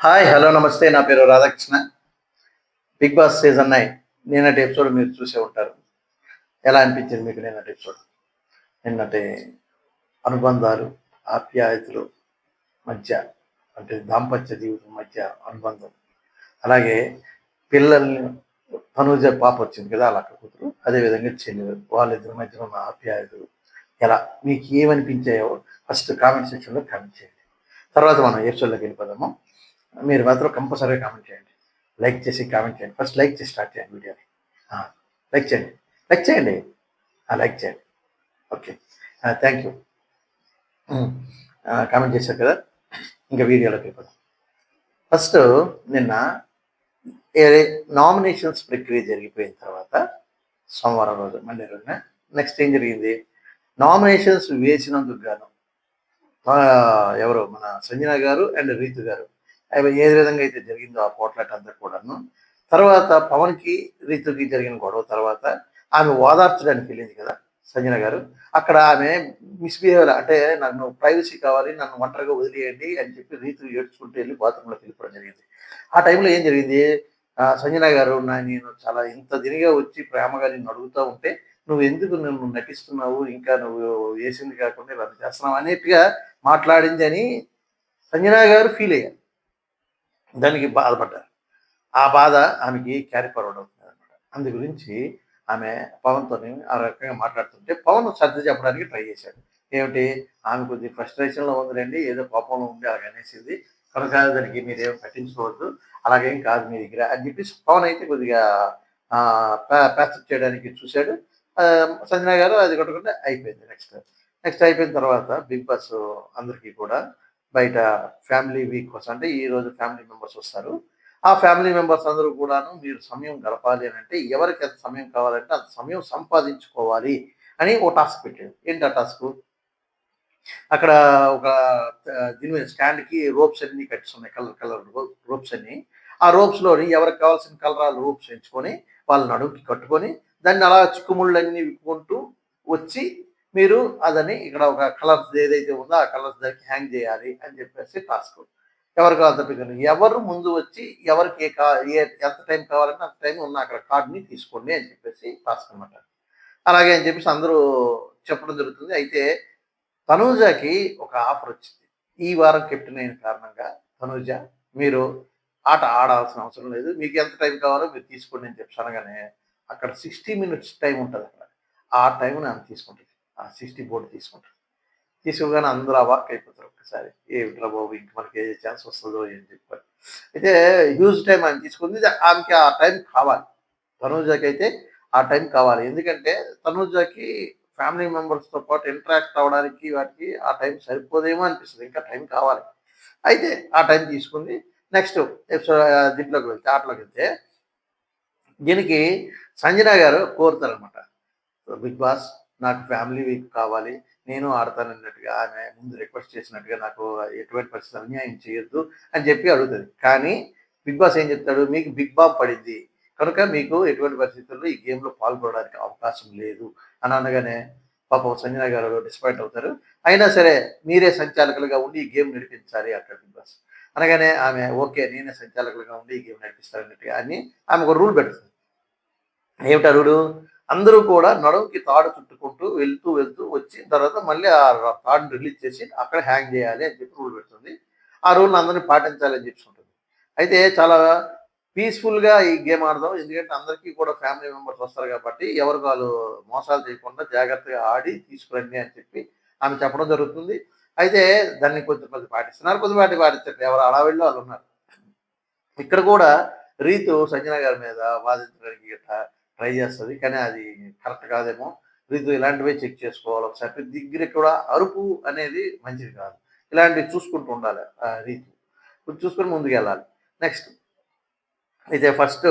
Hi hello నమస్తే. నా పేరు Radhakrishna. Big Boss season nine నిన్నటి ఎపిసోడ్ మీరు చూసే ఉంటారు. ఎలా అనిపించింది మీకు నిన్నటి ఎపిసోడ్? నిన్నటి అనుబంధాలు ఆప్యాయతలు మధ్య అంటే దాంపత్య జీవితం మధ్య అనుబంధం. అలాగే పిల్లల్ని తనుజ పాప వచ్చింది కదా అలా కూతురు. అదేవిధంగా చెల్లెలు వాళ్ళిద్దరి మధ్య ఉన్న ఆప్యాయతలు ఎలా మీకు ఏమనిపించాయో ఫస్ట్ కామెంట్ సెక్షన్లో కామెంట్ చేయండి. తర్వాత మనం ఎపిసోడ్లోకి వెళ్ళిపోదాము. మీరు మాత్రం కంపల్సరీగా కామెంట్ చేయండి. లైక్ చేసి కామెంట్ చేయండి. ఫస్ట్ లైక్ చేసి స్టార్ట్ చేయండి వీడియోని. లైక్ చేయండి. లైక్ చేయండి. లైక్ చేయండి. ఓకే థ్యాంక్ యూ కామెంట్ చేశారు కదా? ఇంకా వీడియోలోకి వెళ్ళిపోదాం. ఫస్ట్ నిన్న నామినేషన్స్ ప్రక్రియ జరిగిపోయిన తర్వాత సోమవారం రోజు మండే రోజున నెక్స్ట్ ఏం జరిగింది? నామినేషన్స్ వేసినందుకు గాను ఎవరు? మన సంజన గారు అండ్ రీతు గారు. అవి ఏ విధంగా అయితే జరిగిందో ఆ పోట్లాట అంతా కూడాను. తర్వాత పవన్కి రీతుకి జరిగిన గొడవ తర్వాత ఆమె ఓదార్చడానికి వెళ్ళింది కదా సంజన గారు. అక్కడ ఆమె మిస్బిహేవియర్ అంటే నన్ను ప్రైవసీ కావాలి నన్ను ఒంటరిగా వదిలేయండి అని చెప్పి రీతు ఏడ్చుకుంటూ వెళ్ళి బాత్రూంలోకి వెళ్ళిపోవడం జరిగింది. ఆ టైంలో ఏం జరిగింది? ఆ, సంజన గారు నా నేను చాలా ఇంత దినిగా వచ్చి ప్రేమగా నేను అడుగుతూ ఉంటే నువ్వు ఎందుకు నువ్వు నటిస్తున్నావు? ఇంకా నువ్వు వేసింది కాకుండా ఇలా చేస్తున్నావు అనేట్టుగా మాట్లాడింది అని సంజన గారు ఫీల్ అయ్యారు. దానికి బాధపడ్డారు ఆ బాధ ఆమెకి క్యారీ ఫార్వర్డ్ అవుతుంది అనమాట అందు గురించి ఆమె పవన్తో ఆ రకంగా మాట్లాడుతుంటే పవన్ సర్ది చెప్పడానికి ట్రై చేశాడు. ఏమిటి? ఆమె కొద్ది ఫ్రస్ట్రేషన్లో ఉందిలేండి ఏదో కోపంలో ఉండి అలాగ అనేసింది. కనుక దానికి మీరేం పట్టించుకోవద్దు అలాగేం కాదు మీ దగ్గర అని చెప్పేసి పవన్ అయితే కొద్దిగా ప్యాచప్ చేయడానికి చూశాడు. సంజన గారు అది కొట్టకుండా అయిపోయింది నెక్స్ట్. నెక్స్ట్ అయిపోయిన తర్వాత బిగ్ బాస్ అందరికీ కూడా బయట ఫ్యామిలీ వీక్ కోసం అంటే ఈ రోజు ఫ్యామిలీ మెంబర్స్ వస్తారు. ఆ ఫ్యామిలీ మెంబర్స్ అందరూ కూడాను మీరు సమయం గడపాలి అని అంటే ఎవరికి ఎంత సమయం కావాలంటే అంత సమయం సంపాదించుకోవాలి అని ఓ టాస్క్ పెట్టాడు ఏంటి ఆ టాస్క్? అక్కడ ఒక దీని మీద స్టాండ్కి రోప్స్ అన్ని కట్టిస్తున్నాయి కలర్ కలర్ రోప్స్ అన్ని. ఆ రోప్స్లోని ఎవరికి కావాల్సిన కలరాలు రోప్స్ ఎంచుకొని వాళ్ళ నడుముకి కట్టుకొని దాన్ని అలా చిక్కుముళ్ళన్నీ విప్పుకుంటూ వచ్చి మీరు అదని ఇక్కడ ఒక కలర్స్ ఏదైతే ఉందో ఆ కలర్స్ దానికి హ్యాంగ్ చేయాలి అని చెప్పేసి టాస్క్ ఎవరు కావాలంత ఎవరు ముందు వచ్చి ఎవరికి ఏ కా ఏ ఎంత టైం కావాలంటే అంత టైం ఉన్న అక్కడ కార్డుని తీసుకోండి అని చెప్పేసి టాస్క్ అనమాట అలాగే అని చెప్పేసి అందరూ చెప్పడం జరుగుతుంది. అయితే తనూజాకి ఒక ఆఫర్ వచ్చింది. ఈ వారం కెప్టెన్ అయిన కారణంగా తనూజ మీరు ఆట ఆడాల్సిన అవసరం లేదు. మీకు ఎంత టైం కావాలో మీరు తీసుకోండి అని చెప్పి అనగానే అక్కడ సిక్స్టీ మినిట్స్ టైం ఉంటుంది అక్కడ. ఆ టైంని ఆమె తీసుకుంటుంది. ఆ సిక్స్టీ బోర్డు తీసుకుంటారు. తీసుకోగానే అందరూ అవాక్ అయిపోతారు ఒక్కసారి. ఏమిట్రా బాబు ఇంక మనకి ఏ ఛాన్స్ వస్తుందో అని చెప్పారు అయితే హ్యూజ్ టైం ఆమె తీసుకుంది. ఆమెకి ఆ టైం కావాలి. తనూజాకి అయితే ఆ టైం కావాలి. ఎందుకంటే తనూజాకి ఫ్యామిలీ మెంబర్స్తో పాటు ఇంటరాక్ట్ అవ్వడానికి వాటికి ఆ టైం సరిపోదేమో అనిపిస్తుంది. ఇంకా టైం కావాలి. అయితే ఆ టైం తీసుకుంది. నెక్స్ట్ ఎపిసోడ్ దీంట్లోకి వెళ్తే ఆటలోకి వెళ్తే దీనికి సంజన గారు కోరుతారనమాట బిగ్ బాస్ నాకు ఫ్యామిలీ వీక్ కావాలి. నేను ఆడతాను అన్నట్టుగా ఆమె ముందు రిక్వెస్ట్ చేసినట్టుగా నాకు ఎటువంటి పరిస్థితి అన్యాయం చేయొద్దు అని చెప్పి అడుగుతుంది. కానీ బిగ్ బాస్ ఏం చెప్తాడు? మీకు బిగ్ బాబ్ పడింది. కనుక మీకు ఎటువంటి పరిస్థితుల్లో ఈ గేమ్లో పాల్గొనడానికి అవకాశం లేదు. అని అనగానే పాపం సంజన గారు డిసప్పాయింట్ అవుతారు. అయినా సరే మీరే సంచాలకులుగా ఉండి ఈ గేమ్ నడిపించాలి అంటాడు బిగ్ బాస్. అనగానే ఆమె ఓకే నేనే సంచాలకులుగా ఉండి ఈ గేమ్ నడిపిస్తానన్నట్టుగా అని ఆమె ఒక రూల్ పెడుతుంది. ఏమిటా రూలు? అందరూ కూడా నడుముకి తాడు చుట్టుకుంటూ వెళ్తూ వెళ్తూ వచ్చిన తర్వాత మళ్ళీ ఆ తాడుని రిలీజ్ చేసి అక్కడ హ్యాంగ్ చేయాలి అని చెప్పి రూల్ పెడుతుంది. ఆ రూల్ని అందరినీ పాటించాలి అని చెప్పి ఉంటుంది. అయితే చాలా పీస్ఫుల్గా ఈ గేమ్ ఆడదాం. ఎందుకంటే అందరికీ కూడా ఫ్యామిలీ మెంబర్స్ వస్తారు కాబట్టి ఎవరు వాళ్ళు మోసాలు చేయకుండా జాగ్రత్తగా ఆడి తీసుకురండి అని చెప్పి ఆమె చెప్పడం జరుగుతుంది. అయితే దాన్ని కొంచెం మంది పాటిస్తున్నారు. కొద్దిపాటి పాటించారు ఎవరు అడావిళ్ళు వాళ్ళు ఉన్నారు. ఇక్కడ కూడా రీతు సంజన గారి మీద వాదించడానికి గట్రా ట్రై చేస్తుంది కానీ అది కరెక్ట్ కాదేమో. రీతు ఇలాంటివే చెక్ చేసుకోవాలి ఒకసారి. దగ్గర కూడా అరుపు అనేది మంచిది కాదు. ఇలాంటివి చూసుకుంటూ ఉండాలి రీతు. చూసుకొని ముందుకు వెళ్ళాలి నెక్స్ట్. అయితే ఫస్ట్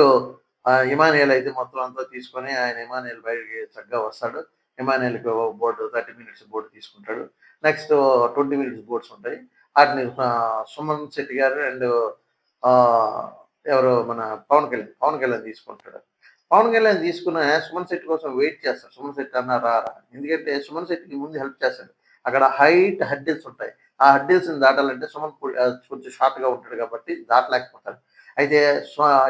ఇమానియల్ అయితే మొత్తం అంతా తీసుకొని ఆయన ఇమానియల్ బయటికి చక్కగా వస్తాడు. ఇమానియల్కి బోర్డు థర్టీ మినిట్స్ బోర్డు తీసుకుంటాడు. నెక్స్ట్ ట్వంటీ మినిట్స్ బోర్డ్స్ ఉంటాయి. వాటిని సుమన్ శెట్టి గారు అండ్ ఎవరు మన పవన్ కళ్యాణ్ పవన్ కళ్యాణ్ తీసుకుంటాడు. పవన్ కళ్యాణ్ తీసుకున్న సుమన్ శెట్టి కోసం వెయిట్ చేస్తాడు. సుమన్ శెట్టి అన్న రారా ఎందుకంటే సుమన్ శెట్టికి ముందు హెల్ప్ చేస్తాడు. అక్కడ హైట్ హడ్డిల్స్ ఉంటాయి. ఆ హడ్డిల్స్ని దాటాలంటే సుమన్ కొంచెం షార్ట్గా ఉంటాడు కాబట్టి దాటలేకపోతాడు. అయితే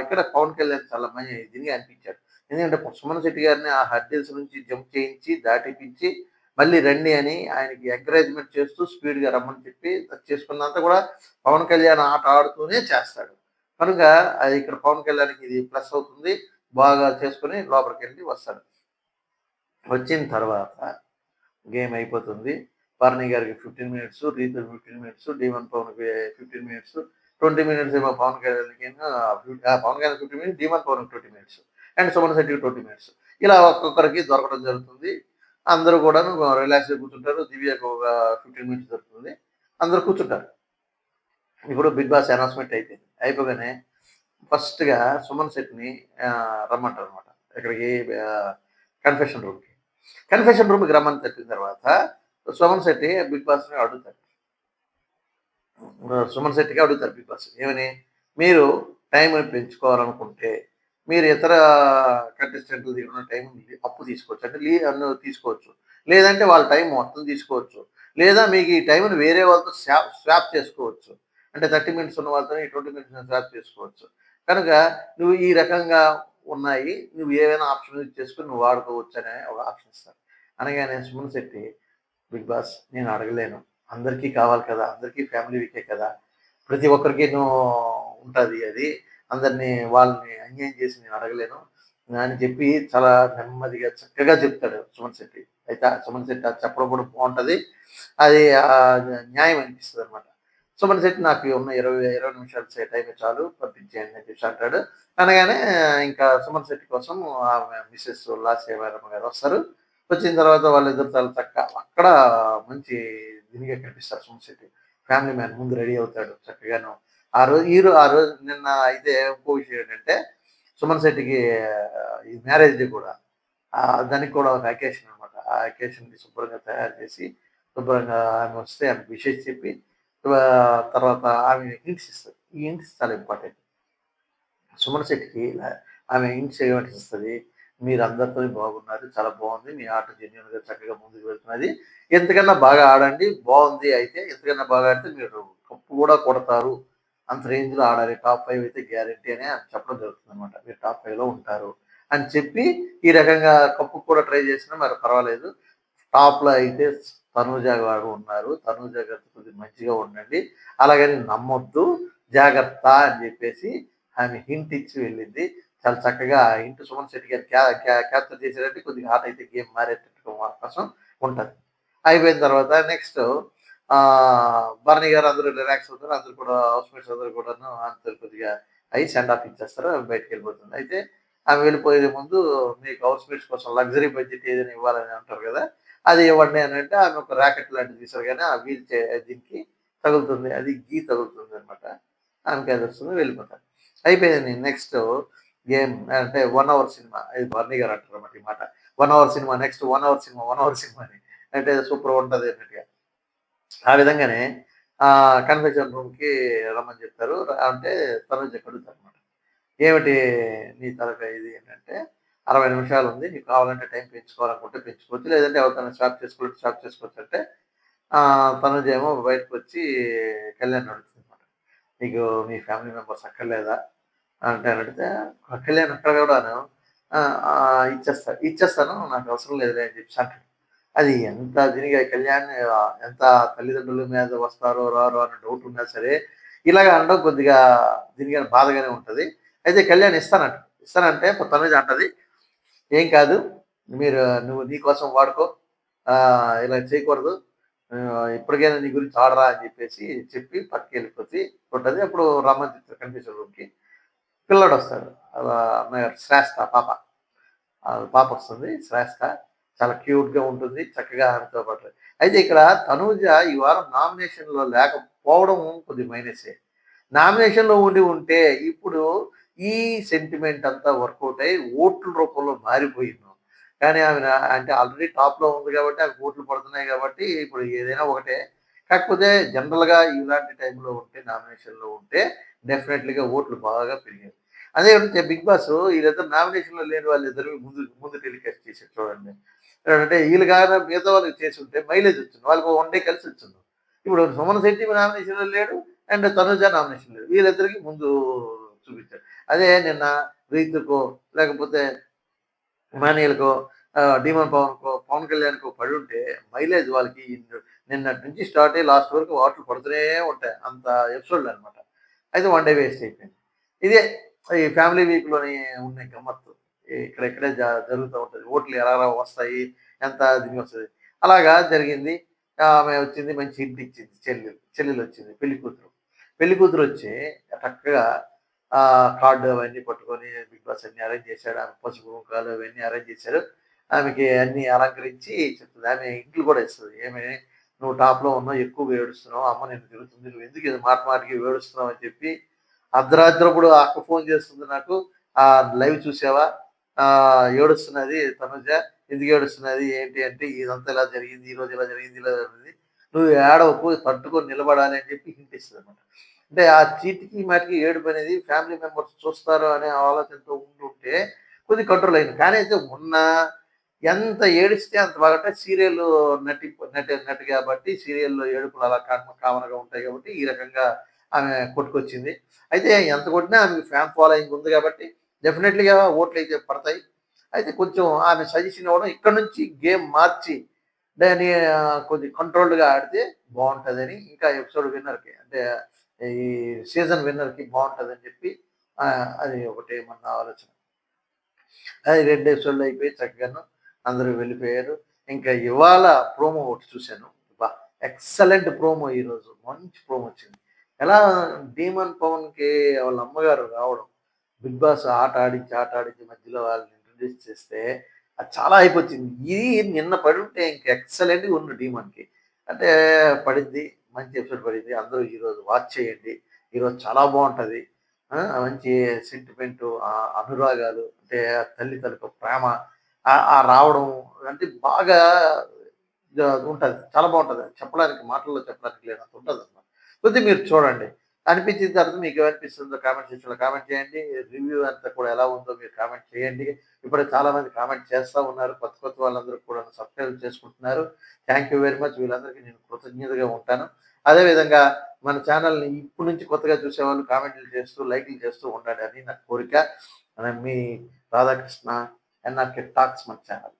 ఇక్కడ పవన్ కళ్యాణ్ చాలా మంచి దీనిగా అనిపించాడు. ఎందుకంటే సుమన్ శెట్టి గారిని ఆ హడ్డిల్స్ నుంచి జంప్ చేయించి దాటిపించి మళ్ళీ రండి అని ఆయనకి ఎంకరేజ్మెంట్ చేస్తూ స్పీడ్గా రమ్మని చెప్పి చేసుకున్నంతా చేసుకున్నంత కూడా పవన్ కళ్యాణ్ ఆట ఆడుతూనే చేస్తాడు. కనుక అది ఇక్కడ పవన్ కళ్యాణ్కి ఇది ప్లస్ అవుతుంది. బాగా చేసుకుని లోపలికి వెళ్ళి వస్తాడు. వచ్చిన తర్వాత గేమ్ అయిపోతుంది. పార్ని గారికి fifteen minutes Ritu fifteen minutes demon పవన్కి fifteen minutes twenty minutes ఏమో పవన్ కళ్యాణ్కి Pavan Kalyan fifty minutes demon Pavan twenty minutes and Suman శెట్టికి twenty minutes. ఇలా ఒక్కొక్కరికి దొరకడం జరుగుతుంది. అందరూ కూడా రిలాక్స్గా కూర్చుంటారు. దివ్యకు ఒక ఫిఫ్టీన్ మినిట్స్ దొరుకుతుంది. అందరూ కూర్చుంటారు. ఇప్పుడు బిగ్ బాస్ అనౌన్స్మెంట్ అయిపోయింది. అయిపోగానే ఫస్ట్గా సుమన్ శెట్టిని రమ్మంటారు అనమాట ఇక్కడికి కన్ఫెషన్ రూమ్కి. కన్ఫెషన్ రూమ్కి రమ్మని చెప్పిన తర్వాత సుమన్ శెట్టి బిగ్ బాస్ని అడుగుతారు. సుమన్ శెట్టికి అడుగుతారు బిగ్ బాస్. ఏమని? మీరు టైం పెంచుకోవాలనుకుంటే మీరు ఇతర కంటెస్టెంట్లు దగ్గర టైం అప్పు తీసుకోవచ్చు. అంటే లీ అన్ను తీసుకోవచ్చు. లేదంటే వాళ్ళ టైం మొత్తం తీసుకోవచ్చు. లేదా మీకు ఈ టైంని వేరే వాళ్ళతో స్వాప్ స్వాప్ చేసుకోవచ్చు. అంటే థర్టీ మినిట్స్ ఉన్న వాళ్ళతో ట్వంటీ మినిట్స్ స్వాప్ చేసుకోవచ్చు. కనుక నువ్వు ఈ రకంగా ఉన్నాయి నువ్వు ఏవైనా ఆప్షన్ యూజ్ చేసుకుని నువ్వు వాడుకోవచ్చు అనే ఒక ఆప్షన్ ఇస్తారు. అనగానే సుమన్ శెట్టి బిగ్ బాస్ నేను అడగలేను. అందరికీ కావాలి కదా అందరికీ ఫ్యామిలీ వీకే కదా. ప్రతి ఒక్కరికి ఉంటుంది అది. అందరినీ వాళ్ళని అన్యాయం చేసి నేను అడగలేను. అని చెప్పి చాలా నెమ్మదిగా చక్కగా చెప్తాడు సుమన్ శెట్టి. అయితే సుమన్ శెట్టి అది చెప్పడం కూడా బాగుంటుంది. అది న్యాయం అనిపిస్తుంది అనమాట సుమన్ శెట్టి నాకు ఉన్న ఇరవై ఇరవై నిమిషాలు సెట్ అయితే చాలు పంపించేయండి అని చెప్పి అంటాడు. అనగానే ఇంకా సుమన్ శెట్టి కోసం ఆమె మిస్సెస్ లాసేవారమ్మ గారు వస్తారు. వచ్చిన తర్వాత వాళ్ళిద్దరు చాలా చక్క అక్కడ మంచి దీనిగా కనిపిస్తారు సుమన్ శెట్టి. ఫ్యామిలీ మ్యాన్ ముందు రెడీ అవుతాడు చక్కగాను. ఆ రోజు ఈ రోజు ఆ రోజు నిన్న అయితే ఇంకో విషయం ఏంటంటే సుమన్ శెట్టికి ఈ మ్యారేజ్ కూడా దానికి కూడా ఒక అకేషన్ అనమాట ఆ అకేషన్కి శుభ్రంగా తయారు చేసి శుభ్రంగా ఆమె వస్తే ఆమె విషయం చెప్పి తర్వాత ఆమె హింట్స్ ఇస్తుంది ఈ హింట్స్ చాలా ఇంపార్టెంట్ సుమన్ శెట్టికి ఆమె హింట్స్ ఏమంటే ఇస్తుంది మీరు అందరితో బాగున్నారు చాలా బాగుంది మీ ఆట జెన్యున్గా చక్కగా ముందుకు వెళ్తున్నది. ఎంతకన్నా బాగా ఆడండి బాగుంది అయితే ఎంతకన్నా బాగా ఆడితే మీరు కప్పు కూడా కొడతారు. అంత రేంజ్లో ఆడాలి టాప్ ఫైవ్ అయితే గ్యారంటీ అని చెప్పడం జరుగుతుంది అనమాట మీరు టాప్ ఫైవ్లో ఉంటారు. అని చెప్పి ఈ రకంగా కప్పు కూడా ట్రై చేసినా మరి పర్వాలేదు. టాప్లో అయితే తనూజ గారు ఉన్నారు. తనూజ గారితో కొద్దిగా మంచిగా ఉండండి. అలాగని నమ్మొద్దు. జాగ్రత్త అని చెప్పేసి ఆమె హింట్ ఇచ్చి వెళ్ళింది. చాలా చక్కగా ఇంటి సుమన్ శెట్టి గారు క్యా క్యాప్చర్ చేసేటట్టు కొద్దిగా హాట్ అయితే గేమ్ మారేటట్టు అవకాశం ఉంటుంది. అయిపోయిన తర్వాత నెక్స్ట్ భరణి గారు అందరూ రిలాక్స్ అవుతారు. అందరూ కూడా హౌస్మేట్స్ అందరూ కూడాను అందరు కొద్దిగా అయి సెండ్ ఆఫ్ ఇచ్చేస్తారు. బయటకు వెళ్ళిపోతుంది. అయితే ఆమె వెళ్ళిపోయే ముందు మీకు హౌస్మేట్స్ కోసం లగ్జరీ బడ్జెట్ ఏదైనా ఇవ్వాలని అంటారు కదా అది ఇవ్వండి అని అంటే ఆమె ఒక ర్యాకెట్ లాంటిది తీసారు కానీ ఆ వీల్ చే దీనికి తగులుతుంది. అది గీ తగులుతుంది అనమాట ఆమెకి అది వస్తుంది వెళ్ళిపోతారు. అయిపోయింది నెక్స్ట్ గేమ్ అంటే వన్ అవర్ సినిమా ఇది బర్నీ గారు అంటారు అన్నమాట ఈ మాట. One hour cinema next one hour cinema one hour cinema అని. అంటే సూపర్ ఉంటుంది అన్నట్టుగా. ఆ విధంగానే కన్ఫెక్షన్ రూమ్కి రమ్మని చెప్తారు. అంటే తను అడుగుతారు అనమాట ఏమిటి నీ తలక ఇది ఏంటంటే అరవై నిమిషాలు ఉంది. మీకు కావాలంటే టైం పెంచుకోవాలనుకుంటే పెంచుకోవచ్చు. లేదంటే ఎవరికైనా స్వాప్ చేసుకోవాలంటే స్వాప్ చేసుకోవచ్చు అంటే తనదేమో తనుజేమో బయటకు వచ్చి కళ్యాణ్ అడుగుతుంది అనమాట మీకు మీ ఫ్యామిలీ మెంబర్స్ అక్కర్లేదా? అంటే అని అడిగితే కళ్యాణ్ అక్కడ కూడాను "ఆ, ఇచ్చేస్తా ఇచ్చేస్తాను నాకు అవసరం లేదులే అని చెప్పి అంటాడు. అది ఎంత దీనిగా కళ్యాణ్ ఎంత తల్లిదండ్రుల మీద వస్తారో రారో అన్న డౌట్ ఉన్నా సరే ఇలాగ అనడం కొద్దిగా దీనిగా బాధగానే ఉంటుంది. అయితే కళ్యాణ్ ఇస్తానంట. ఇస్తానంటే తనుజ అంటది ఏం కాదు. మీరు నువ్వు నీ కోసం వాడుకో. ఇలా చేయకూడదు. ఇప్పటికైనా నీ గురించి ఆడరా అని చెప్పేసి చెప్పి పక్కకి వెళ్ళిపోతే ఉంటుంది. అప్పుడు రమ్మని చెప్తారు కనిపించిన రూమ్కి. పిల్లడు వస్తాడు. అలా అన్నగారు పాప. పాప వస్తుంది శ్రేష్ట. చాలా క్యూట్గా ఉంటుంది చక్కగా ఆమెతో పాటు. అయితే ఇక్కడ తనూజ ఈ వారం నామినేషన్లో లేకపోవడం కొద్ది మైనసే. నామినేషన్లో ఉండి ఉంటే ఇప్పుడు ఈ సెంటిమెంట్ అంతా వర్కౌట్ అయ్యి ఓట్ల రూపంలో మారిపోయింది. కానీ ఆమె అంటే ఆల్రెడీ టాప్లో ఉంది కాబట్టి ఆమె ఓట్లు పడుతున్నాయి కాబట్టి ఇప్పుడు ఏదైనా ఒకటే. కాకపోతే జనరల్గా ఇలాంటి టైంలో ఉంటే నామినేషన్లో ఉంటే డెఫినెట్లీగా ఓట్లు బాగా పెరిగాయి. అదే అంటే బిగ్ బాస్ వీళ్ళిద్దరు నామినేషన్లో లేని వాళ్ళిద్దరు ముందు ముందు టెలికాస్ట్ చేశారు చూడండి. అంటే వీళ్ళు కాగా మిగతా వాళ్ళకి చేసి ఉంటే మైలేజ్ వచ్చింది. వాళ్ళకి వన్ డే కలిసి వచ్చింది. ఇప్పుడు సుమన్ శెట్టి నామినేషన్లో లేడు అండ్ తనుజ నామినేషన్ లేడు. వీళ్ళిద్దరికి ముందు చూపించారు. అదే నిన్న రీతుకో లేకపోతే మానియల్కో డీమన్ పవన్కో పవన్ కళ్యాణ్కో పడి ఉంటే మైలేజ్ వాళ్ళకి నిన్నటి నుంచి స్టార్ట్ అయ్యి లాస్ట్ వరకు వాటర్ పడుతూనే ఉంటాయి. అంత ఎపిసోడ్లు అనమాట అయితే వన్ డే వేస్ట్ అయిపోయింది. ఇదే ఈ ఫ్యామిలీ వీక్లోని ఉన్న గమ్మత్తు. ఇక్కడ ఇక్కడే జ- జరుగుతూ ఉంటుంది. ఓట్లు ఎలా వస్తాయి? ఎంత దీనికి వస్తుంది? అలాగా జరిగింది. ఆమె వచ్చింది మంచి ఇంటి ఇచ్చింది చెల్లెలు చెల్లెలు వచ్చింది పెళ్ళి కూతురు. పెళ్ళి కూతురు వచ్చి చక్కగా కార్డు అవన్నీ పట్టుకొని బిగ్ బాస్ అన్ని అరేంజ్ చేశాడు. ఆమె పసుపు కుంకాలు అవన్నీ అరేంజ్ చేశాడు. ఆమెకి అన్ని అలంకరించి చెప్తుంది. ఆమె ఇంట్లో కూడా ఇస్తుంది. ఏమి నువ్వు టాప్లో ఉన్నావు ఎక్కువ ఏడుస్తున్నావు. అమ్మ నేను తిరుగుతుంది. నువ్వు ఎందుకు ఇది మాట మాటకి ఏడుస్తున్నావు? అని చెప్పి అర్ధరాత్రప్పుడు అక్క ఫోన్ చేస్తుంది నాకు. ఆ లైవ్ చూసావా? ఆ ఏడుస్తున్నది తనుజ. ఎందుకు ఏడుస్తున్నది? ఏంటి అంటే ఇదంతా ఇలా జరిగింది ఈ రోజు ఇలా జరిగింది ఇలా జరిగింది. నువ్వు ఏడవకు పట్టుకొని నిలబడాలి అని చెప్పి హింట్ ఇస్తుంది అనమాట అంటే ఆ చీటికి మాటికి ఏడుపు అనేది ఫ్యామిలీ మెంబర్స్ చూస్తారు అనే ఆలోచనతో ఉంటుంటే కొద్ది కంట్రోల్ అయింది. కానీ అయితే ఉన్న ఎంత ఏడిస్తే అంత బాగా సీరియల్ నటి నటి నటి కాబట్టి సీరియల్లో ఏడుపులు అలా కామ కామన్గా ఉంటాయి కాబట్టి ఈ రకంగా ఆమె కొట్టుకొచ్చింది. అయితే ఎంత కొట్టినా ఆమె ఫ్యాన్ ఫాలోయింగ్ ఉంది కాబట్టి డెఫినెట్లీగా ఓట్లు అయితే పడతాయి. అయితే కొంచెం ఆమె సజెషన్ ఇవ్వడం ఇక్కడ నుంచి గేమ్ మార్చి దాన్ని కొద్ది కంట్రోల్డ్గా ఆడితే బాగుంటుందని ఇంకా ఎపిసోడ్ విన్నర్కి అంటే ఈ సీజన్ విన్నర్కి బాగుంటుందని చెప్పి అది ఒకటి మన ఆలోచన. అది రెండు ఎపిసోడ్లు అయిపోయి చక్కగాను అందరూ వెళ్ళిపోయారు. ఇంకా ఇవాళ ప్రోమో ఒకటి చూశాను. బా ఎక్సలెంట్ ప్రోమో ఈరోజు. మంచి ప్రోమో వచ్చింది. ఎలా డీమన్ పవన్కి వాళ్ళ అమ్మగారు రావడం బిగ్ బాస్ ఆట ఆడించి ఆట ఆడించి మధ్యలో వాళ్ళని ఇంట్రడ్యూస్ చేస్తే అది చాలా అయిపోతుంది ఇది నిన్న పడి ఉంటే ఇంకా ఎక్సలెంట్గా ఉంది డీమన్కి. అంటే పడింది మంచి ఎపిసోడ్ పడింది. అందరూ ఈరోజు వాచ్ చేయండి. ఈరోజు చాలా బాగుంటుంది. మంచి సెంటిమెంట్ అనురాగాలు అంటే తల్లి తల్లితో ప్రేమ ఆ- రావడం అంటే బాగా ఉంటుంది. చాలా బాగుంటుంది. చెప్పడానికి మాటల్లో చెప్పడానికి లేనంత ఉంటుంది అన్నమాట. కొద్దిగా మీరు చూడండి. అనిపించిన తర్వాత మీకు ఏమనిపిస్తుందో కామెంట్ సెక్షన్లో కామెంట్ చేయండి. రివ్యూ అంతా కూడా ఎలా ఉందో మీరు కామెంట్ చేయండి. ఇప్పుడు చాలామంది కామెంట్ చేస్తూ ఉన్నారు. కొత్త కొత్త వాళ్ళందరూ కూడా సబ్స్క్రైబ్ చేసుకుంటున్నారు. థ్యాంక్ యూ వెరీ మచ్ వీళ్ళందరికీ నేను కృతజ్ఞతగా ఉంటాను. అదేవిధంగా మన ఛానల్ని ఇప్పటి నుంచి కొత్తగా చూసేవాళ్ళు కామెంట్లు చేస్తూ లైక్లు చేస్తూ ఉండాలి అని నా కోరిక. మన మీ రాధాకృష్ణ ఎన్ఆర్కే టాక్స్ మన ఛానల్.